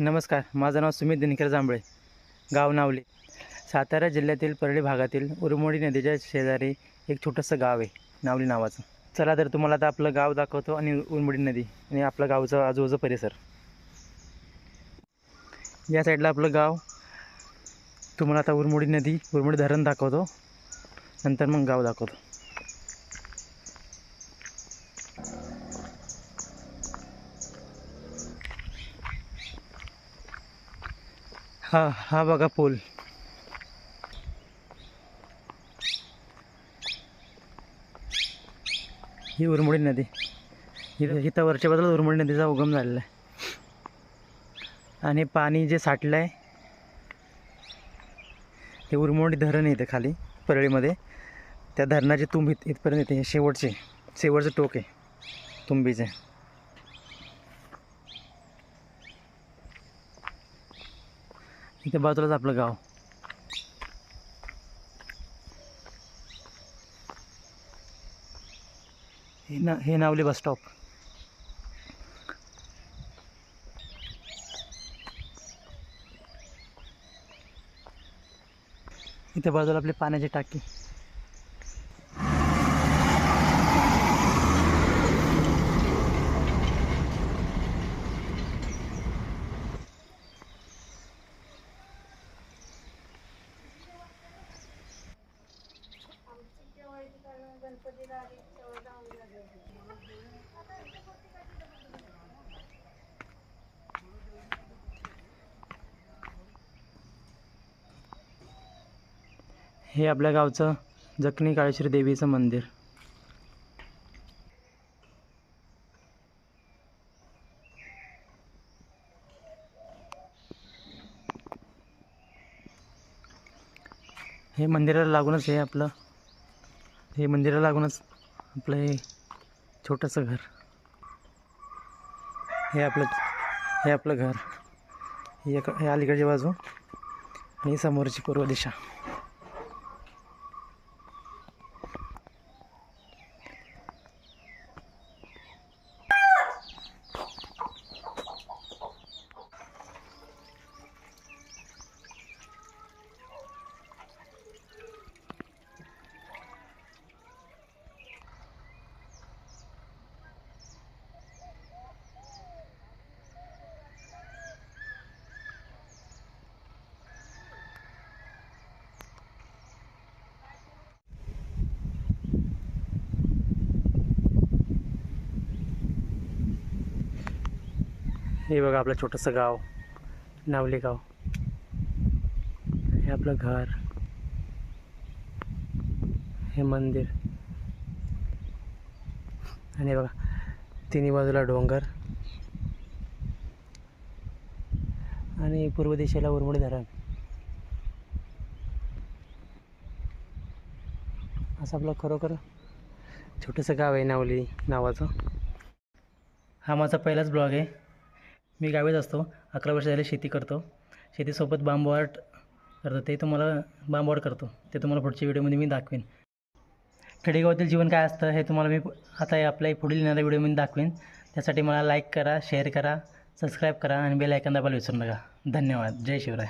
नमस्कार माझं नाव सुमित दिनकर जांभळे गाव नावले. सातारा जिल्ह्यातील परळी भागातील उरमोडी नदीच्या शेजारी एक छोटंसं गाव आहे नावली नावाचं. चला तर तुम्हाला आता आपलं गाव दाखवतो आणि उरमोडी नदी आणि आपलं गावचं आजूबाजू परिसर. या साईडला आपलं गाव. तुम्हाला आता उरमोडी नदी उरमोडी धरण दाखवतो. नंतर मग गाव दाखवतो. हा हा बघा पूल. ही उरमोडी नदी. इथं वरच्या बाजूला उरमोडी नदीचा उगम झालेला आहे. आणि पाणी जे साठलं आहे ते उरमोडी धरण येते खाली परळीमध्ये. त्या धरणाची तुंब इथपर्यंत येते. हे शेवटचे शेवटचं टोक आहे तुंबीचे. इथे बाजूलाच आपलं गाव. हे ना हे नावले बस स्टॉप इथे बाजूला आपली पाण्याची टाकी. हे आपल्या गावचं जखनी काळेश्वरी देवीचं मंदिर. हे मंदिराला लागूनच हे आपलं हे मंदिराला लागूनच आपलं हे छोटंसं घर. हे आपलं हे आपलं घर. हे हे अलीकडची बाजू आणि समोरची पूर्व दिशा. हे बघा आपलं छोटंसं गाव नावले गाव. हे आपलं घर. हे मंदिर. आणि बघा तिन्ही बाजूला डोंगर. आणि पूर्व दिशेला उरमोडी धरण. असं आपलं खरोखर छोटंसं गाव आहे नावली नावाचं. हा माझा पहिलाच ब्लॉग आहे. मी गावीच असतो. अकरा वर्ष झाले शेती करतो. शेतीसोबत बांबवाट करतो. ते तुम्हाला बांबवाट करतो. ते तुम्हाला पुढच्या व्हिडिओमध्ये मी दाखवेन. खेडेगावातील जीवन काय असतं हे तुम्हाला मी आता आपल्या पुढील येणाऱ्या व्हिडिओमध्ये दाखवेन. त्यासाठी मला लाईक करा शेअर करा सबस्क्राईब करा आणि बेल आयकन दाबायला विसरू नका. धन्यवाद. जय शिवराय.